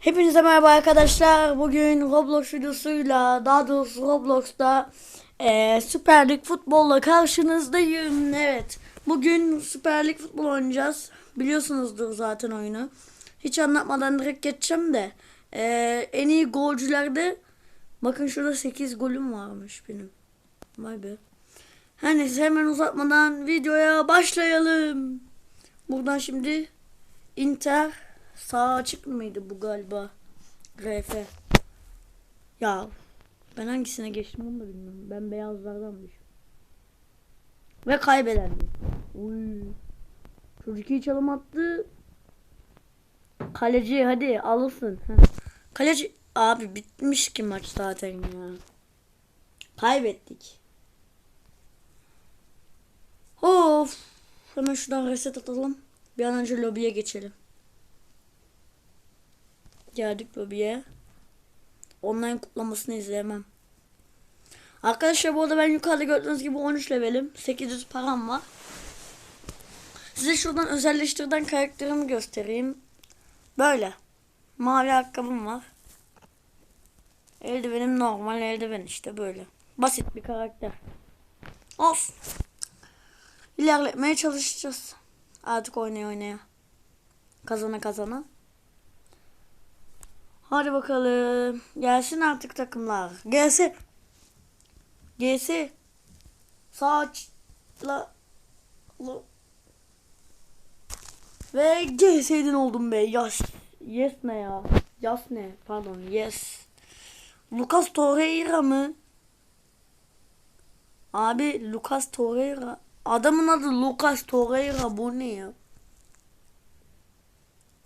Hepinize merhaba arkadaşlar. Bugün Roblox videosuyla, daha doğrusu Roblox'ta eee Süper Lig futbolla karşınızdayım. Evet. Bugün Süper Lig futbol oynayacağız. Biliyorsunuzdur zaten oyunu. Hiç anlatmadan direkt geçeceğim de. eee, en iyi golcülerde bakın şurada 8 golüm varmış benim. Vay be. Her neyse hemen uzatmadan videoya başlayalım. Buradan şimdi Inter sağ açık mıydı bu galiba? RF. Ya ben hangisine geçtim onu da bilmiyorum. Ben beyazlardan düştüm. Ve kaybederdi. Uy. Çocuk iyi çalım attı. Kaleci hadi alırsın. Kaleci abi bitmiş ki maç zaten ya. Kaybettik. Of. Hemen şuradan reset atalım. Bir an önce lobiye geçelim. Geldik lobiye. Online kutlamasını izleyemem. Arkadaşlar bu arada ben yukarıda gördüğünüz gibi 13 levelim. 800 param var. Size şuradan özelleştirden karakterimi göstereyim. Böyle. Mavi ayakkabım var. Eldivenim normal eldiven işte böyle. Basit bir karakter. Olsun. İlerletmeye çalışacağız. Artık oynaya oynaya. Kazana kazana. Hadi bakalım. Gelsin artık takımlar. Gelsin. Gelsin. Saçla. la- Ve gelseydin oldum be. Yes. Yes ne ya? Yes ne? Pardon. Yes. Lucas Torreira mı? Abi Lucas Torreira. Adamın adı Lucas Torreira. Bu ne ya?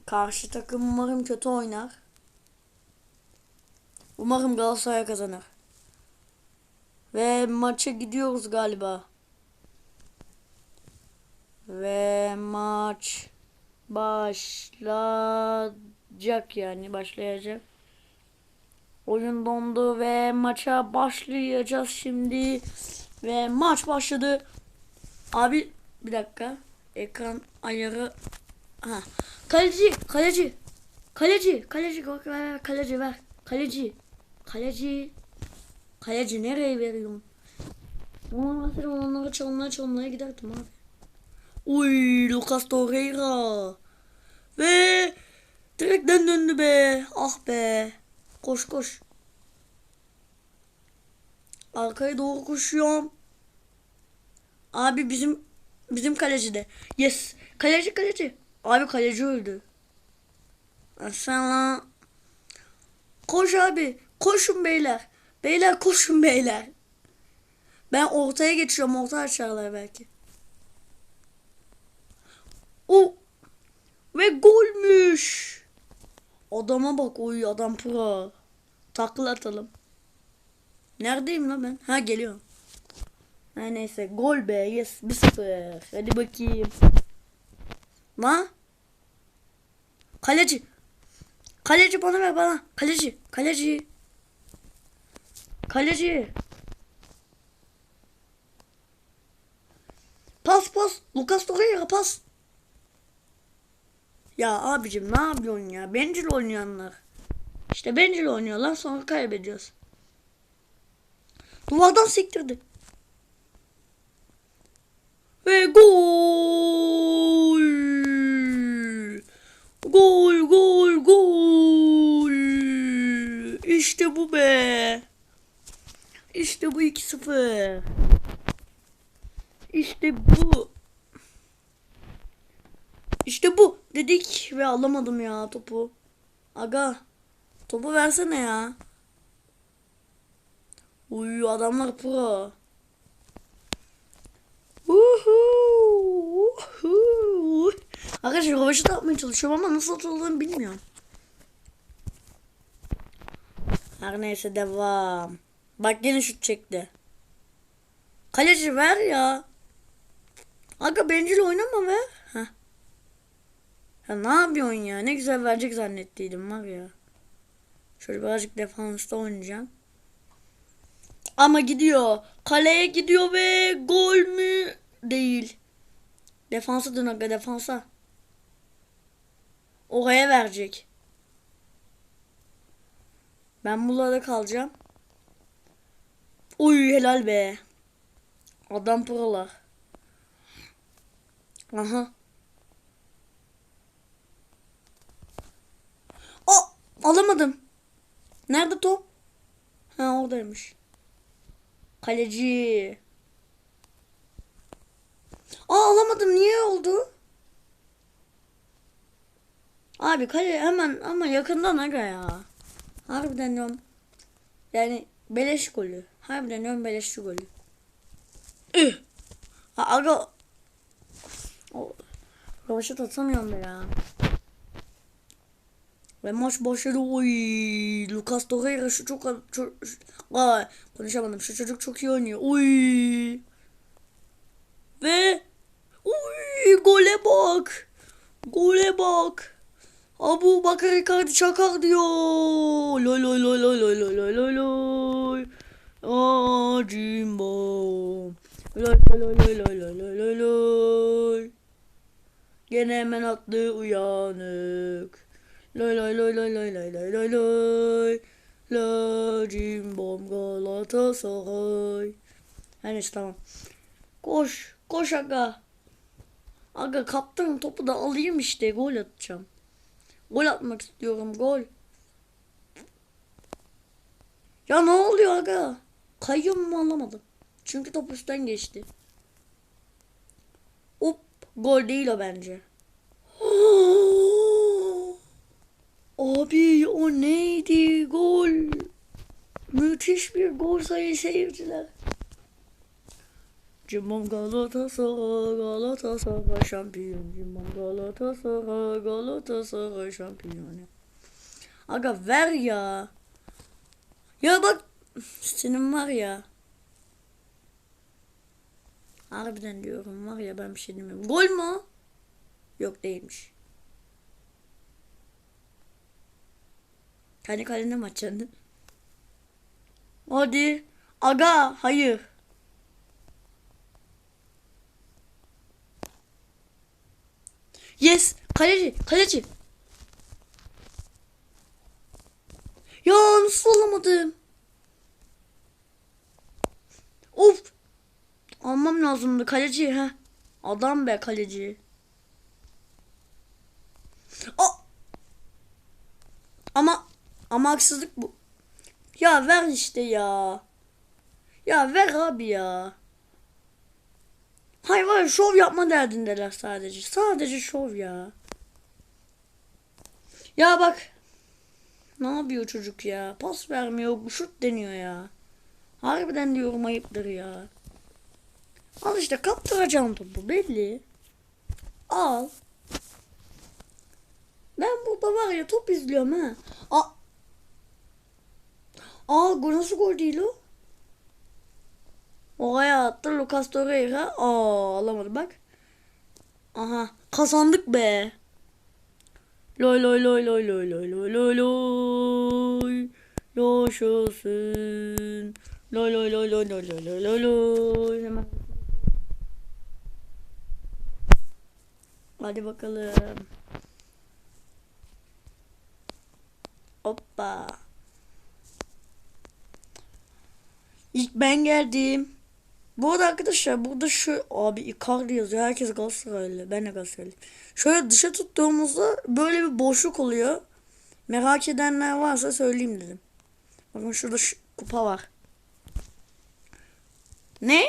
Karşı takım umarım kötü oynar. Umarım Galatasaray kazanır. Ve maça gidiyoruz galiba. Ve maç başlayacak yani başlayacak. Oyun dondu ve maça başlayacağız şimdi. Ve maç başladı. Abi bir dakika. Ekran ayarı. Ha. Kaleci, kaleci. Kaleci, kaleci, ver, ver, kaleci ver. Kaleci. Kaleci. Kaleci nereye veriyorsun? Mesela onlara çalmaya çalmaya giderdim abi. Uy Lucas Torreira. Ve direkten döndü be. Ah be. Koş koş. Arkaya doğru koşuyorum. Abi bizim bizim kaleci de. Yes. Kaleci kaleci. Abi kaleci öldü. Sana Koş abi. Koşun beyler. Beyler koşun beyler. Ben ortaya geçiyorum. Orta açarlar belki. O ve golmüş. Adama bak oy adam pro. Takla atalım. Neredeyim lan ben? Ha geliyorum. Ha neyse gol be yes 1-0. Hadi bakayım. Ma? Kaleci. Kaleci bana ver bana. Kaleci. Kaleci. Kaleci. Pas pas. Lucas Torreira pas. Ya abicim ne yapıyorsun ya? Bencil oynayanlar. İşte bencil oynuyorlar sonra kaybediyoruz. Duvardan sektirdi. Ve gol. Gol gol gol. İşte bu be. İşte bu 2-0. İşte bu. İşte bu dedik ve alamadım ya topu. Aga topu versene ya. Uy adamlar pro. Uhu, uhu. Arkadaşlar rövaşata atmaya çalışıyorum ama nasıl atıldığını bilmiyorum. Her neyse devam. Bak yine şut çekti. Kaleci ver ya. Aga bencil oynama be. Heh. Ya ne yapıyorsun ya? Ne güzel verecek zannettiydim var ya. Şöyle birazcık defansta oynayacağım. Ama gidiyor. Kaleye gidiyor ve gol mü? Değil. Defansa dön aga defansa. Oraya verecek. Ben buralarda kalacağım. Uy helal be. Adam prolar. Aha. O alamadım. Nerede top? Ha oradaymış. Kaleci. Aa alamadım. Niye oldu? Abi kale hemen ama yakından aga ya. Harbiden diyorum. Yani beleş golü. Harbiden diyorum beleş golü. Üh. Ha, aga. O, Ravaşat atamıyorum be ya. Ve maç başladı. Oy. Lucas Torreira şu çok çok Aa, konuşamadım. Şu çocuk çok iyi oynuyor. Oy. Ve Oy gole bak. Gole bak. Abu Bakar Icardi çakar diyor. Loy loy loy loy loy loy loy loy loy. Aa Jimbo. Loy loy loy loy loy loy loy loy loy. Gene hemen attı uyanık. Loy loy loy loy loy loy loy loy loy. La Cimbom Galatasaray. Her neyse tamam. Koş. Koş aga. Aga kaptım topu da alayım işte. Gol atacağım. Gol atmak istiyorum. Gol. Ya ne oluyor aga? Kayıyor mu anlamadım. Çünkü top üstten geçti. Hop. Gol değil o bence. Abi o neydi gol? Müthiş bir gol sayın seyirciler. Cimbom Galatasaray, Galatasaray şampiyon. Cimbom Galatasaray, Galatasaray şampiyon. Aga ver ya. Ya bak senin var ya. Harbiden diyorum var ya ben bir şey demiyorum. Gol mü? Yok değilmiş. Kendi kalene atacaksın? Hadi. Aga hayır. Yes. Kaleci. Kaleci. Ya nasıl alamadım? Of. Almam lazımdı. Kaleci ha. Adam be kaleci. O. Ama ama haksızlık bu. Ya ver işte ya. Ya ver abi ya. Hayır ya, şov yapma derdindeler sadece. Sadece şov ya. Ya bak. Ne yapıyor çocuk ya? Pas vermiyor, şut deniyor ya. Harbiden diyorum ayıptır ya. Al işte kaptıracağım topu belli. Al. Ben burada var ya top izliyorum ha. Aa. Aa nasıl gol değil o? Oraya attı Lucas Torreira. Aa alamadı bak. Aha kazandık be. Loy loy loy loy loy loy loy loy loy. Yaşasın. Loy loy loy loy loy loy loy loy loy. Hemen. Hadi bakalım. Hoppa. İlk ben geldim. Bu arada arkadaşlar burada şu abi Icardi yazıyor. Herkes Galatasaraylı. Ben de Galatasaraylıyım. Şöyle dışa tuttuğumuzda böyle bir boşluk oluyor. Merak edenler varsa söyleyeyim dedim. Bakın şurada şu kupa var. Ne?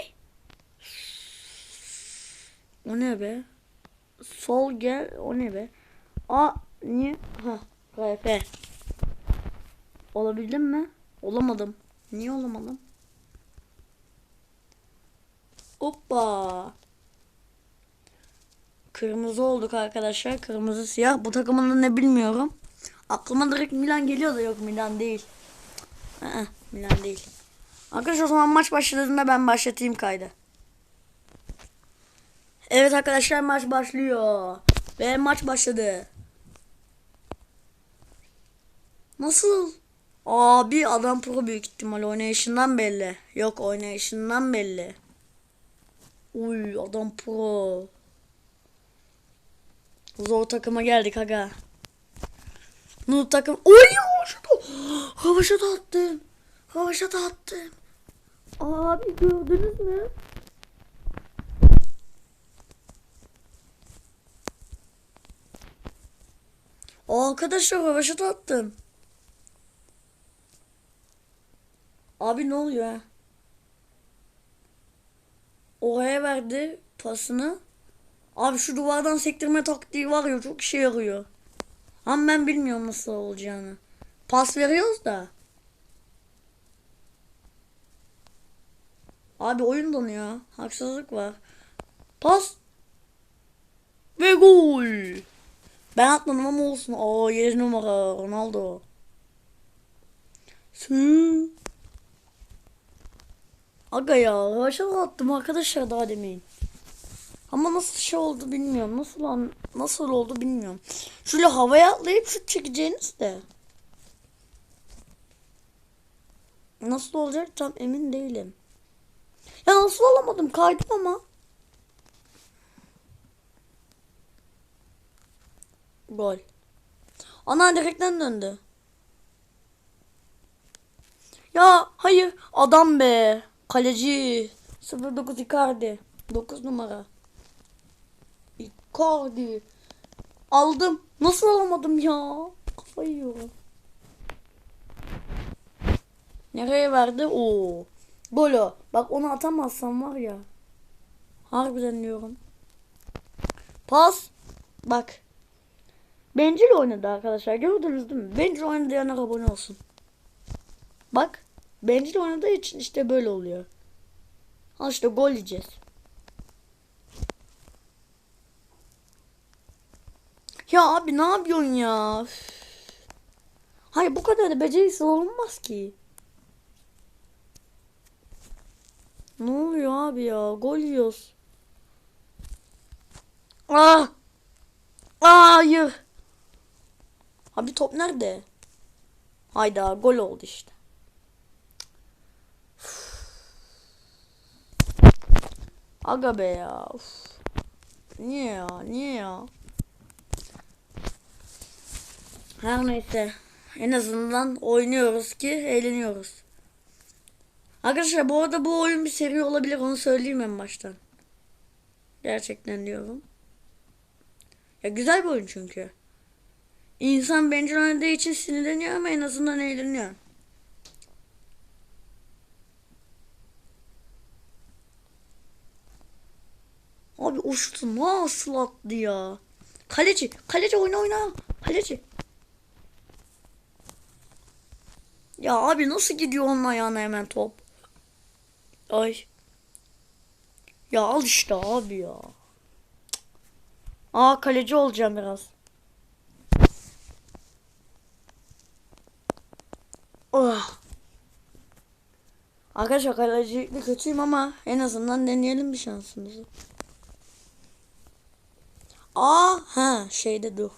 O ne be? Sol gel. O ne be? A niye? Ha. KF. Olabildim mi? Olamadım. Niye olamadım? Hoppa. Kırmızı olduk arkadaşlar. Kırmızı siyah. Bu takımın da ne bilmiyorum. Aklıma direkt Milan geliyor da yok Milan değil. Aa, Milan değil. Arkadaşlar o zaman maç başladığında ben başlatayım kaydı. Evet arkadaşlar maç başlıyor. Ve maç başladı. Nasıl? Abi adam pro büyük ihtimal oynayışından belli. Yok oynayışından belli. Uy adam pro. Zor takıma geldik aga. Noob takım. Oy şurada. Havaşa da attım. Havaşa da attım. Abi gördünüz mü? Arkadaşlar havaşa da attım. Abi ne oluyor ha? Oraya verdi pasını. Abi şu duvardan sektirme taktiği var ya çok işe yarıyor. Ama ben bilmiyorum nasıl olacağını. Pas veriyoruz da. Abi oyun donuyor. Haksızlık var. Pas. Ve gol. Ben atmadım ama olsun. Aa 7 numara Ronaldo. Sü. Aga ya aşağı attım arkadaşlar daha demeyin. Ama nasıl şey oldu bilmiyorum. Nasıl an, nasıl oldu bilmiyorum. Şöyle havaya atlayıp şut çekeceğiniz de. Nasıl olacak tam emin değilim. Ya nasıl alamadım kaydım ama. Gol. Ana direkten döndü. Ya hayır adam be. Kaleci. 09 Icardi. 9 numara. Icardi. Aldım. Nasıl alamadım ya? Kafayı yiyorum. Nereye verdi? O. Bak onu atamazsam var ya. Harbiden diyorum. Pas. Bak. Bencil oynadı arkadaşlar. Gördünüz değil mi? Bencil oynadı yana abone olsun. Bak. Bencil oynadığı için işte böyle oluyor. Al işte gol yiyeceğiz. Ya abi ne yapıyorsun ya? Üf. Hayır bu kadar da beceriksiz olunmaz ki. Ne oluyor abi ya? Gol yiyoruz. Ah, Hayır. Abi top nerede? Hayda gol oldu işte. Aga be ya. Uf. Niye ya? Niye ya? Her neyse. En azından oynuyoruz ki eğleniyoruz. Arkadaşlar bu arada bu oyun bir seri olabilir onu söyleyeyim en baştan. Gerçekten diyorum. Ya güzel bir oyun çünkü. İnsan bencil oynadığı için sinirleniyor ama en azından eğleniyor. Abi o şutu nasıl attı ya? Kaleci, kaleci oyna oyna. Kaleci. Ya abi nasıl gidiyor onun ayağına hemen top? Ay. Ya al işte abi ya. Aa kaleci olacağım biraz. Oh. Arkadaşlar kalecilikte kötüyüm ama en azından deneyelim bir şansımızı. Aa ha şeyde dur.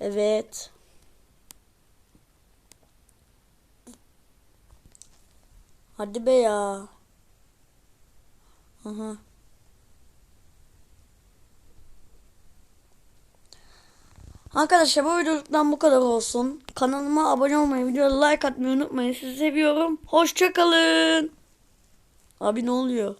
Evet. Hadi be ya. Aha. Arkadaşlar bu videodan bu kadar olsun. Kanalıma abone olmayı, videoya like atmayı unutmayın. Sizi seviyorum. Hoşçakalın. Abi ne oluyor?